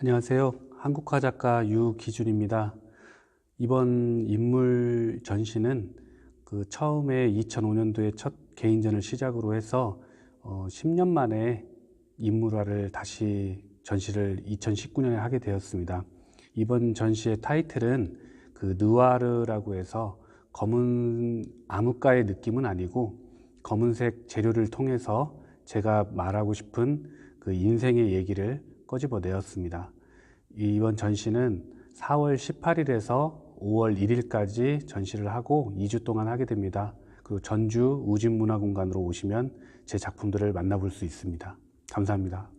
안녕하세요. 한국화 작가 유기준입니다. 이번 인물 전시는 그 처음에 2005년도에 첫 개인전을 시작으로 해서 어 10년 만에 인물화를 다시 전시를 2019년에 하게 되었습니다. 이번 전시의 타이틀은 그 느와르라고 해서 검은 암흑가의 느낌은 아니고 검은색 재료를 통해서 제가 말하고 싶은 그 인생의 얘기를 꺼집어 내었습니다. 이번 전시는 4월 18일에서 5월 1일까지 전시를 하고 2주 동안 하게 됩니다. 그리고 전주 우진문화공간으로 오시면 제 작품들을 만나볼 수 있습니다. 감사합니다.